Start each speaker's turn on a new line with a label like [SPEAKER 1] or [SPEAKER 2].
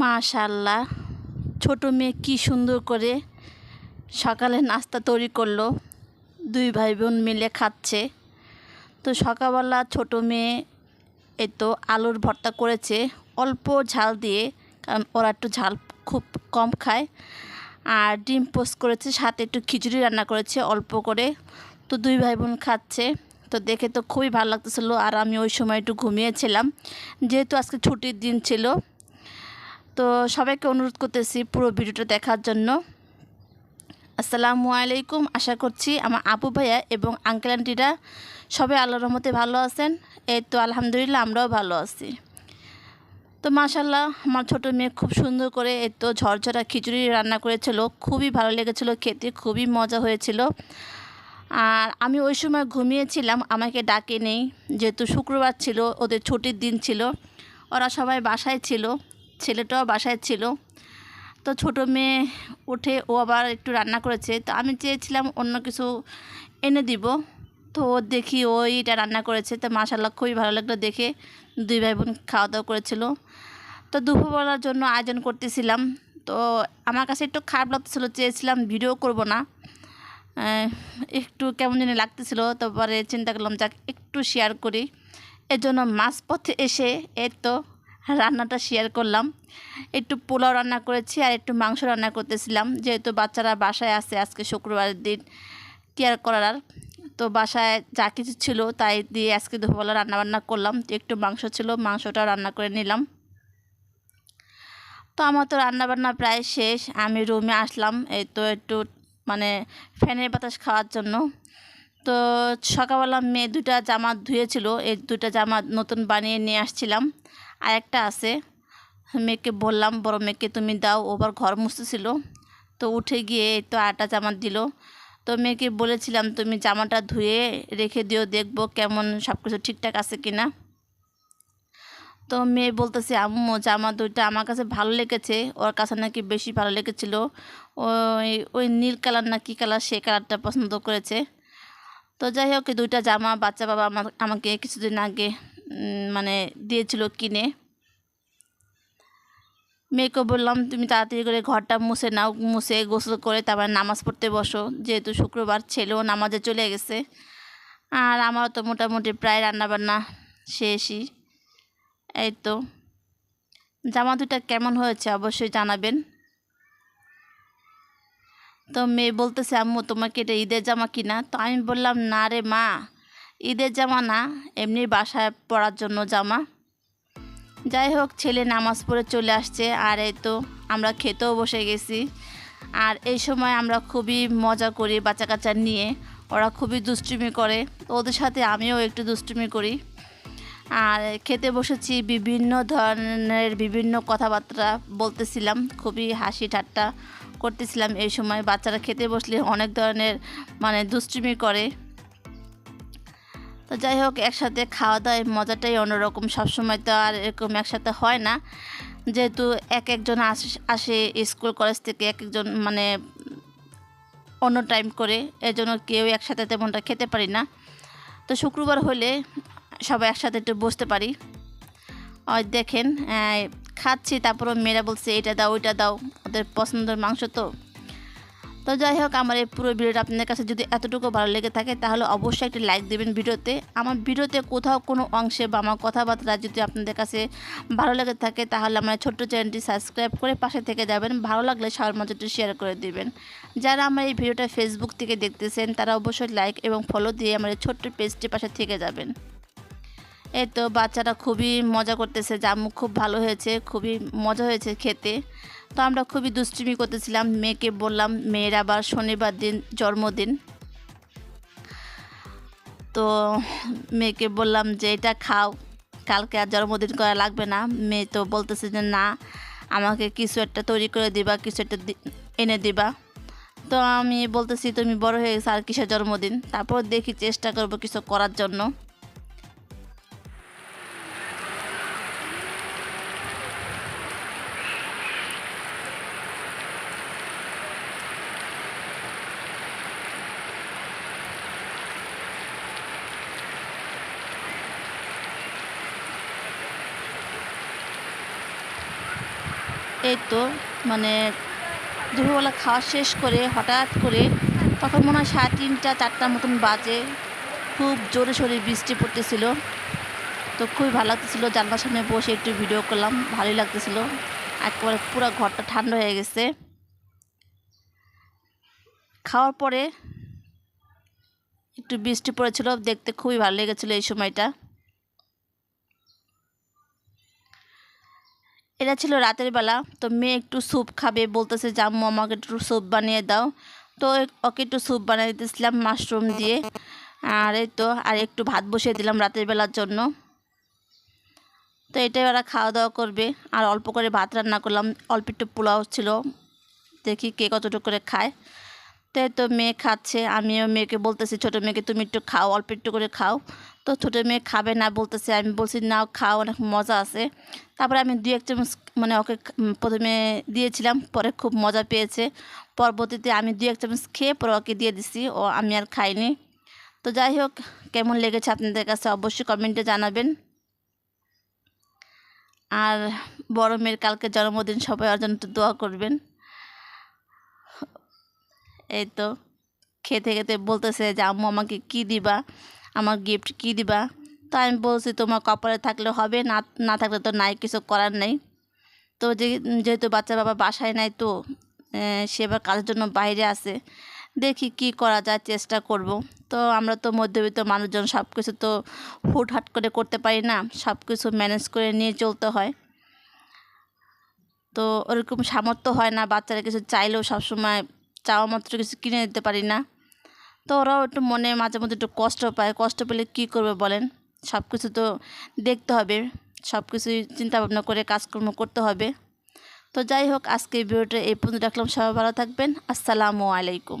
[SPEAKER 1] মাশাল্লাহ ছোট মেয়ে কি সুন্দর করে সকালে নাস্তা তৈরি করল। দুই ভাই বোন মিলে খাচ্ছে। তো সকালবেলা ছোট মেয়ে এই তো আলুর ভর্তা করেছে। অল্প ঝাল দিয়ে, কারণ ওরা একটু ঝাল খুব কম খায়। আর ডিম পোস্ট করেছে, সাথে একটু খিচুড়ি রান্না করেছে অল্প করে। তো দুই ভাই বোন খাচ্ছে। তো দেখে তো খুবই ভালো লাগতেছিলো। আর আমি ওই সময় একটু ঘুমিয়েছিলাম। যেহেতু আজকে ছুটির দিন ছিল তো সবাইকে অনুরোধ করতেছি পুরো ভিডিওটা দেখার জন্য। আসসালামু আলাইকুম। আশা করছি আমার আপু ভাইয়া এবং আঙ্কেল আন্টিরা সবাই আল্লাহর রহমতে ভালো আছেন। এই তো আলহামদুলিল্লাহ আমরাও ভালো আছি। তো মাশাল্লাহ আমার ছোটো মেয়ে খুব সুন্দর করে এই তো ঝরঝরা খিচুড়ি রান্না করেছিল। খুবই ভালো লেগেছিল, খেতে খুবই মজা হয়েছিল। আর আমি ওই সময় ঘুমিয়েছিলাম, আমাকে ডাকে নেই। যেহেতু শুক্রবার ছিল, ওদের ছুটির দিন ছিল, ওরা সবাই বাসায় ছিল। ছেলেটাও বাসায় ছিল। তো ছোটো মেয়ে উঠে ও আবার একটু রান্না করেছে। তো আমি চেয়েছিলাম অন্য কিছু এনে দিব। তো ও দেখি ওইটা রান্না করেছে। তো মাশাল্লাহ খুবই ভালো লাগল দেখে। দুই ভাই বোন খাওয়া দাওয়া করেছিল। তো দুপুরবেলার জন্য আয়োজন করতেছিলাম। তো আমার কাছে একটু খারাপ লাগতেছিলো, চেয়েছিলাম ভিডিও করব না। একটু কেমন জানি লাগতেছিল। তারপরে চিন্তা করলাম, যাক একটু শেয়ার করি। এর জন্য মাছ পথে এসে এর তো রান্নাটা শেয়ার করলাম। একটু পোলাও রান্না করেছি আর একটু মাংস রান্না করতেছিলাম। যেহেতু বাচ্চারা বাসায় আছে আজকে শুক্রবারের দিন কেয়ার করার আর। তো বাসায় যা কিছু ছিল তাই দিয়ে আজকে দুপুরবেলা রান্না বান্না করলাম। একটু মাংস ছিল মাংসটাও রান্না করে নিলাম। তো আমার তো রান্না বান্না প্রায় শেষ। আমি রুমে আসলাম, এই তো একটু মানে ফ্যানের বাতাস খাওয়ার জন্য। তো সকালবেলা মেয়ে দুটা জামা ধুয়েছিল, এই দুটা জামা নতুন বানিয়ে নিয়ে আসছিলাম। আর একটা আছে। মেয়েকে বললাম, বড় মেয়েকে তুমি দাও। ওবার ঘর মুছতেছিল। তো উঠে গিয়ে তো আটা জামা দিল। তো মেয়েকে বলেছিলাম, তুমি জামাটা ধুয়ে রেখে দিও, দেখব কেমন সব কিছু ঠিকঠাক আছে কি না তো মেয়ে বলতেছে, আম্মু, জামা দুইটা আমার কাছে ভালো লেগেছে। ওর কাছে নাকি বেশি ভালো লেগেছিল। ওই ওই নীল কালার না কী কালার, সে কালারটা পছন্দ করেছে। তো যাই হোক দুইটা জামা বাচ্চা বাবা আমার আমাকে কিছুদিন আগে মানে দিয়েছিল কিনে। মেয়েকে বললাম, তুমি তাড়াতাড়ি করে ঘরটা মুছে নাও, মুছে গোসল করে তারপর নামাজ পড়তে বসো। যেহেতু শুক্রবার ছেলেও নামাজে চলে গেছে। আর আমারও তো মোটামুটি প্রায় রান্নাবান্না শেষই। এই তো। জামা দুটা কেমন হয়েছে অবশ্যই জানাবেন। তো মেয়ে বলতেছে, আম্মু তোমাকে এটা ঈদের জামা কিনা? তো আমি বললাম, না রে মা। ঈদের জামা না, এমনি বাসায় পরার জন্য জামা। যাই হোক, ছেলে নামাজ পড়ে চলে আসছে, আর এই তো আমরা খেতেও বসে গেছি। আর এই সময় আমরা খুবই মজা করি বাচ্চা কাচ্চা নিয়ে। ওরা খুবই দুষ্টুমি করে, ওদের সাথে আমিও একটু দুষ্টুমি করি। আর খেতে বসেছি বিভিন্ন ধরনের বিভিন্ন কথাবার্তা বলতেছিলাম, খুবই হাসি ঠাট্টা করতেছিলাম এই সময়। বাচ্চারা খেতে বসলে অনেক ধরনের মানে দুষ্টুমি করে। তো যাই হোক, একসাথে খাওয়া দাওয়ার মজাটাই অন্যরকম। সবসময় তো আর এরকম একসাথে হয় না। যেহেতু এক একজন আসে আসে স্কুল, কলেজ থেকে এক একজন মানে অন্য টাইম করে এর জন্য কেউ একসাথে তেমনটা খেতে পারি না। তো শুক্রবার হলে সবাই একসাথে একটু বসতে পারি। ওই দেখেন খাচ্ছি, তারপরও মেয়েরা বলছে, এটা দাও, ওইটা দাও। ওদের পছন্দের মাংস তো তো যাই হোক, আমার এই পুরো ভিডিওটা আপনাদের কাছে যদি এতটুকু ভালো লেগে থাকে, তাহলে অবশ্যই একটি লাইক দেবেন ভিডিওতে। আমার ভিডিওতে কোথাও কোনো অংশে বা আমার কথাবার্তা যদি আপনাদের কাছে ভালো লেগে থাকে, তাহলে আমার ছোট্ট চ্যানেলটি সাবস্ক্রাইব করে পাশে থেকে যাবেন। ভালো লাগলে সবার মধ্যে একটু শেয়ার করে দিবেন। যারা আমার এই ভিডিওটা ফেসবুক থেকে দেখতেছেন, তারা অবশ্যই লাইক এবং ফলো দিয়ে আমার এই ছোট্ট পেজটি পাশে থেকে যাবেন। এই তো বাচ্চারা খুবই মজা করতেছে জামু খুব ভালো হয়েছে, খুবই মজা হয়েছে খেতে। তো আমরা খুবই দুষ্টুমি করতেছিলাম, মেয়েকে বললাম, মেয়ের আবার শনিবার দিন জন্মদিন। তো মেয়েকে বললাম যে, এটা খাও, কালকে আর জন্মদিন করা লাগবে না। মেয়ে তো বলতেছে যে, না, আমাকে কিছু একটা তৈরি করে দিবা, কিছু একটা এনে দিবা। তো আমি বলতেছি, তুমি বড় হয়ে গেছো, আর কিসের জন্মদিন? তারপর দেখি চেষ্টা করব কিছু করার জন্য। এই তো মানে দুপুরবেলা খাওয়া শেষ করে হঠাৎ করে তখন মনে হয় সাড়ে তিনটা, চারটার মতন বাজে। খুব জোরে সোরে বৃষ্টি পড়তেছিল। তো খুবই ভালো লাগতেছিলো, জানলার সামনে বসে একটু ভিডিও করলাম, ভালোই লাগতেছিল। একবারে পুরো ঘরটা ঠান্ডা হয়ে গেছে। খাওয়ার পরে একটু বৃষ্টি পড়েছিল, দেখতে খুবই ভালো লেগেছিলো এই সময়টা। এটা ছিল রাতের বেলা। তো মেয়ে একটু স্যুপ খাবে, বলতেছে যে, আম্মু, আমাকে একটু স্যুপ বানিয়ে দাও। তো ওকে একটু স্যুপ বানিয়ে দিতেছিলাম মাশরুম দিয়ে। আর এই তো, আর একটু ভাত বসিয়ে দিলাম রাতের বেলার জন্য। তো এটাই ওরা খাওয়া দাওয়া করবে। আর অল্প করে ভাত রান্না করলাম, অল্প একটু পোলাও ছিল। দেখি কে কতটুকু করে খায়। তো এই তো মেয়ে খাচ্ছে, আমিও মেয়েকে বলতেছি, ছোটো মেয়েকে তুমি একটু খাও, অল্প একটু করে খাও। তো ছোটো মেয়ে খাবে না বলতেছে, আমি বলছি, নাও, খাও, অনেক মজা আছে। তারপরে আমি দু এক চামচ মানে ওকে প্রথমে দিয়েছিলাম, পরে খুব মজা পেয়েছে। পরবর্তীতে আমি দু এক চামচ খেয়ে পরে ওকে দিয়ে দিছি, ও, আমি আর খাইনি। তো যাই হোক, কেমন লেগেছে আপনাদের কাছে অবশ্যই কমেন্টে জানাবেন। আর বড় মেয়ের কালকে জন্মদিন, সবাই একটু দোয়া করবেন। এই তো খেতে খেতে বলতেছে যে, আম্মু, আমাকে কি দিবা? আমার গিফট কি দিবা? তো আমি বলছি, তোমার কপালে থাকলে হবে, না না থাকলে তো নাই, কিছু করার নেই। তো যে, যেহেতু বাচ্চা বাবা বাসায় নাই তো সে এবার কাজের জন্য বাইরে আছে। দেখি কি করা যায়, চেষ্টা করব। তো আমরা তো মধ্যবিত্ত মানুষজন সব কিছু তো হুটহাট করে করতে পারি না সব কিছু ম্যানেজ করে নিয়ে চলতে হয়। তো ওরকম সামর্থ্য হয় না, বাচ্চারা কিছু চাইলেও সবসময় চাওয়া মাত্র কিছু কিনে দিতে পারি না। তো ওরাও একটু মনে মাঝে মধ্যে একটু কষ্ট পায়। কষ্ট পেলে কী করবে বলেন? সব কিছু তো দেখতে হবে। সব কিছুই চিন্তা ভাবনা করে কাজকর্ম করতে হবে। তো যাই হোক, আজকে ভিডিওটা এই পর্যন্ত রাখলাম। সবাই ভালো থাকবেন। আসসালামু আলাইকুম।